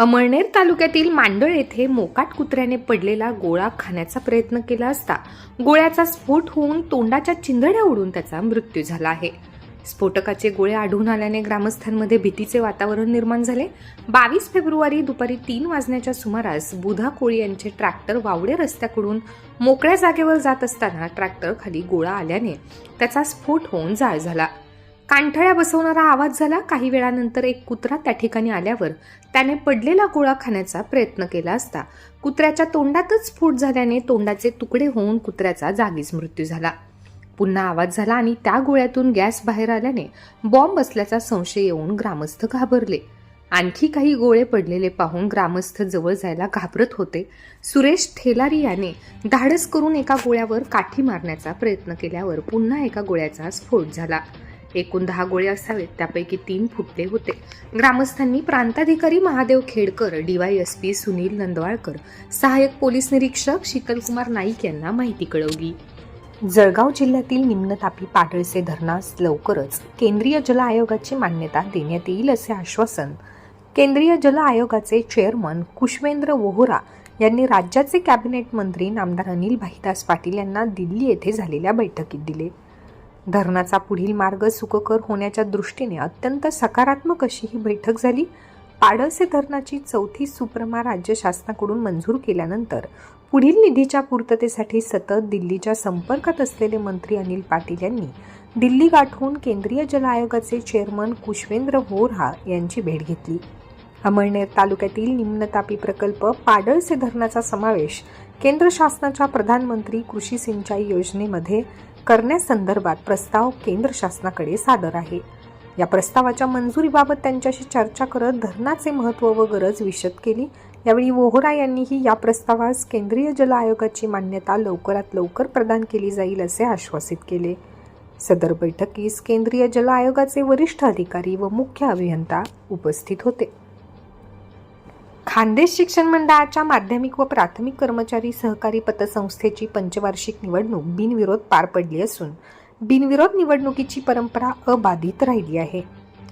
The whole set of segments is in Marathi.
अमळनेर तालुक्यातील मांडळ येथे मोकाट कुत्र्याने पडलेला गोळा खाण्याचा प्रयत्न केला असता गोळ्याचा स्फोट होऊन तोंडाच्या चिंधड्या उडून त्याचा मृत्यू झाला आहे. स्फोटकाचे गोळे आढळून आल्याने ग्रामस्थांमध्ये भीतीचे वातावरण निर्माण झाले. बावीस फेब्रुवारी दुपारी तीन वाजण्याच्या सुमारास बुधा कोळी यांचे ट्रॅक्टर वावडे रस्त्याकडून मोकळ्या जागेवर जात असताना ट्रॅक्टर खाली गोळा आल्याने त्याचा स्फोट होऊन जाळ झाला. कांठळ्या बसवणारा आवाज झाला. काही वेळानंतर एक कुत्रा त्या ठिकाणी आल्यावर त्याने पडलेला गोळा खाण्याचा प्रयत्न केला असता. कुत्र्याच्या तोंडातच स्फोट झाल्याने तोंडाचे तुकडे होऊन कुत्र्याचा जागीच मृत्यू झाला. पुन्हा आवाज झाला आणि त्या गोळ्यातून गॅस बाहेर आल्याने बॉम्ब असल्याचा संशय येऊन ग्रामस्थ घाबरले. आणखी काही गोळे पडलेले पाहून ग्रामस्थ जवळ जायला घाबरत होते. सुरेश ठेलारी याने धाडस करून एका गोळ्यावर काठी मारण्याचा प्रयत्न केल्यावर पुन्हा एका गोळ्याचा स्फोट झाला. एकूण दहा गोळे असावेत त्यापैकी तीन फुटले होते. ग्रामस्थांनी प्रांताधिकारी महादेव खेडकर डीवायएसपी सुनील नंदवाळकर सहाय्यक पोलीस निरीक्षक शीतलकुमार नाईक यांना माहिती कळवली. जळगाव जिल्ह्यातील निम्नतापी पाडळसे धरणास लवकरच केंद्रीय जल आयोगाची मान्यता देण्यात येईल असे आश्वासन केंद्रीय जल आयोगाचे चेअरमन कुशवेंद्र वोहरा यांनी राज्याचे कॅबिनेट मंत्री नामदार अनिल भाईदास पाटील यांना दिल्ली येथे झालेल्या बैठकीत दिले. धरणाचा पुढील मार्ग सुखकर होण्याच्या दृष्टीने अत्यंत सकारात्मक अशी ही बैठक झाली. पाडळसे धरणाची चौथी सुप्रमा राज्य शासनाकडून मंजूर केल्यानंतर पुढील निधीच्या पूर्ततेसाठी सतत दिल्लीच्या संपर्कात असलेले मंत्री अनिल पाटील यांनी दिल्ली गाठून केंद्रीय जल आयोगाचे चेअरमन कुशवेंद्र व्होरा यांची भेट घेतली. अमळनेर तालुक्यातील निम्नतापी प्रकल्प पाडळसे धरणाचा समावेश केंद्र शासनाच्या प्रधानमंत्री कृषी सिंचाई योजनेमध्ये करण्यासंदर्भात प्रस्ताव केंद्र शासनाकडे सादर आहे. या प्रस्तावाच्या मंजुरीबाबत त्यांच्याशी चर्चा करत धरणाचे महत्त्व व गरज विशद केली. यावेळी वोहरा यांनीही या प्रस्तावास केंद्रीय जल आयोगाची मान्यता लवकरात लवकर प्रदान केली जाईल असे आश्वासित केले. सदर बैठकीस केंद्रीय जल आयोगाचे वरिष्ठ अधिकारी व मुख्य अभियंता उपस्थित होते. खानदेश शिक्षण मंडळाच्या माध्यमिक व प्राथमिक कर्मचारी सहकारी पतसंस्थेची पंचवार्षिक निवडणूक बिनविरोध पार पडली असून बिनविरोध निवडणुकीची परंपरा अबाधित राहिली आहे.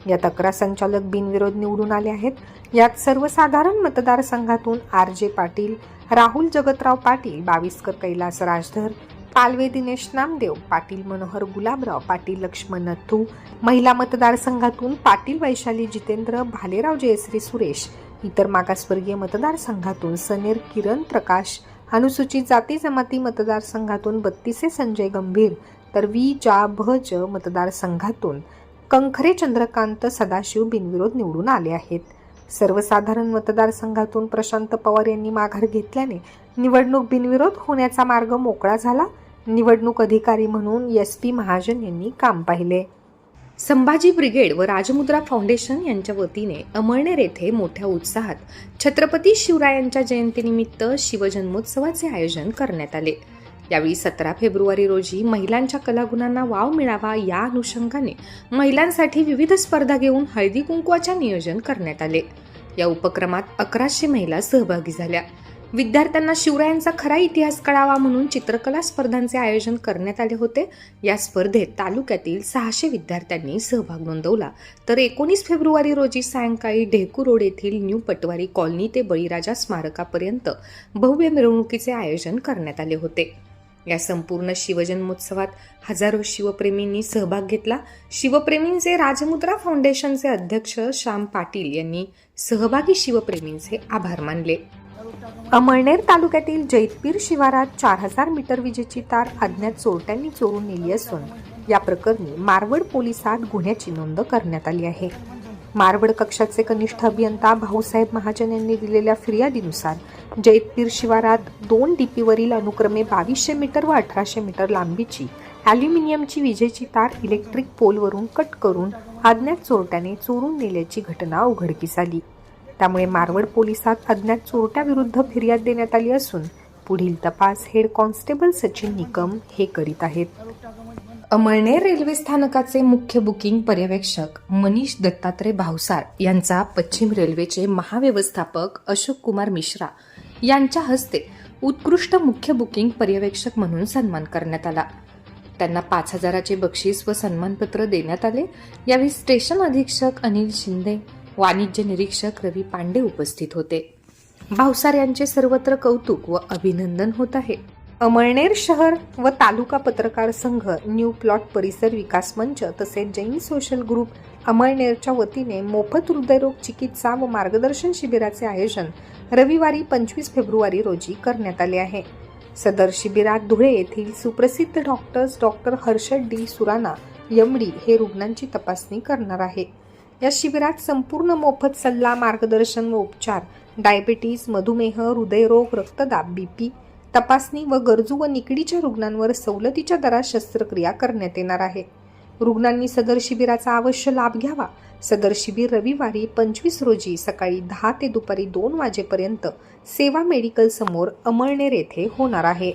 यात अकरा संचालक बिनविरोध निवडून आले आहेत. यात सर्वसाधारण मतदारसंघातून आर जे पाटील राहुल जगतराव पाटील बाविस्कर कैलास राजधर पालवे दिनेश नामदेव पाटील मनोहर गुलाबराव पाटील लक्ष्मण नथू महिला मतदारसंघातून पाटील वैशाली जितेंद्र भालेराव जयश्री सुरेश इतर मागासवर्गीय मतदारसंघातून सनेर किरण प्रकाश अनुसूचित जाती जमाती मतदारसंघातून बत्तीसे संजय गंभीर तर वी जा भ. ज. मतदारसंघातून कंखरे चंद्रकांत सदाशिव बिनविरोध निवडून आले आहेत. सर्वसाधारण मतदारसंघातून प्रशांत पवार यांनी माघार घेतल्याने निवडणूक बिनविरोध होण्याचा मार्ग मोकळा झाला. निवडणूक अधिकारी म्हणून एस. पी. महाजन यांनी काम पाहिले. संभाजी ब्रिगेड व राजमुद्रा फाउंडेशन यांच्या वतीने अमळनेर येथे मोठ्या उत्साहात छत्रपती शिवरायांच्या जयंतीनिमित्त शिवजन्मोत्सवाचे आयोजन करण्यात आले. यावेळी सतरा फेब्रुवारी रोजी महिलांच्या कलागुणांना वाव मिळावा या अनुषंगाने महिलांसाठी विविध स्पर्धा घेऊन हळदी कुंकवाच्या नियोजन करण्यात आले. या उपक्रमात अकराशे महिला सहभागी झाल्या. विद्यार्थ्यांना शिवरायांचा खरा इतिहास कळावा म्हणून चित्रकला स्पर्धांचे आयोजन करण्यात आले होते. या स्पर्धेत तालुक्यातील सहाशे विद्यार्थ्यांनी सहभाग नोंदवला. तर एकोणीस फेब्रुवारी रोजी सायंकाळी ढेकू रोड येथील न्यू पटवारी कॉलनी ते बळीराजा स्मारकापर्यंत भव्य मिरवणुकीचे आयोजन करण्यात आले होते. या संपूर्ण शिवजन्मोत्सवात हजारो शिवप्रेमींनी सहभाग घेतला. शिवप्रेमींचे राजमुद्रा फाउंडेशनचे अध्यक्ष श्याम पाटील यांनी सहभागी शिवप्रेमींचे आभार मानले. अमळनेर तालुक्यातील जैतपीर शिवारात चार हजार मीटर विजेची तार अज्ञात चोरट्यांनी चोरून नेली असून या प्रकरणी मारवड पोलिसात गुन्ह्याची नोंद करण्यात आली आहे. मारवड कक्षाचे कनिष्ठ अभियंता भाऊसाहेब महाजन यांनी दिलेल्या फिर्यादीनुसार जैतपीर शिवारात दोन डीपीवरील अनुक्रमे बावीसशे मीटर व अठराशे मीटर लांबीची ॲल्युमिनियमची विजेची तार इलेक्ट्रिक पोलवरून कट करून अज्ञात चोरट्याने चोरून नेल्याची घटना उघडकीस आली. त्यामुळे मारवड पोलिसात अज्ञात चोरट्याविरुद्ध फिर्याद देण्यात आली असून पुढील तपास हेड कॉन्स्टेबल सचिन निकम हे करीत आहेत. अमळनेर रेल्वे स्थानकाचे मुख्य बुकिंग पर्यवेक्षक मनीष दत्तात्रय भावसार यांचा पश्चिम रेल्वेचे महाव्यवस्थापक अशोक कुमार मिश्रा यांच्या हस्ते उत्कृष्ट मुख्य बुकिंग पर्यवेक्षक म्हणून सन्मान करण्यात आला. त्यांना पाच हजाराचे बक्षीस व सन्मानपत्र देण्यात आले. यावेळी स्टेशन अधीक्षक अनिल शिंदे वाणिज्य निरीक्षक रवी पांडे उपस्थित होते. भावसार यांचे सर्वत्र कौतुक व अभिनंदन होत आहे. अमळनेर शहर व तालुका पत्रकार संघ न्यू प्लॉट परिसर विकास मंच तसेच जैन सोशल ग्रुप अमळनेरच्या वतीने मोफत हृदयरोग चिकित्सा व मार्गदर्शन शिबिराचे आयोजन रविवारी पंचवीस फेब्रुवारी रोजी करण्यात आले आहे. सदर शिबिरात धुळे येथील सुप्रसिद्ध doctors doctor Harshad D Surana MD हे रुग्णांची तपासणी करणार आहे. या शिबिरात संपूर्ण मोफत सल्ला मार्गदर्शन व उपचार डायबिटीज मधुमेह हृदयरोग रक्तदाब बीपी तपासणी व गरजू व निकडीच्या रुग्णांवर सवलतीच्या दरात शस्त्रक्रिया करण्यात येणार आहे. रुग्णांनी सदर शिबिराचा अवश्य लाभ घ्यावा. सदर शिबिर रविवारी पंचवीस रोजी सकाळी दहा ते दुपारी दोन वाजेपर्यंत सेवा मेडिकल समोर अमळनेर येथे होणार आहे.